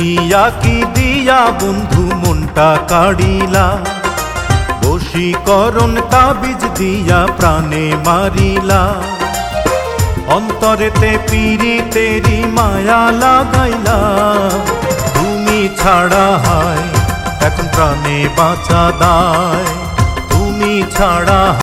কি দিয়া বন্ধু মনটা কাড়িলা? বশীকরণ তাবিজ দিয়া প্রাণে মারিলা। অন্তরেতে পিরি তেরি মায়া লাগাইলা। তুমি ছাড়া হয়, এখন প্রাণে বাঁচা দায়। তুমি ছাড়া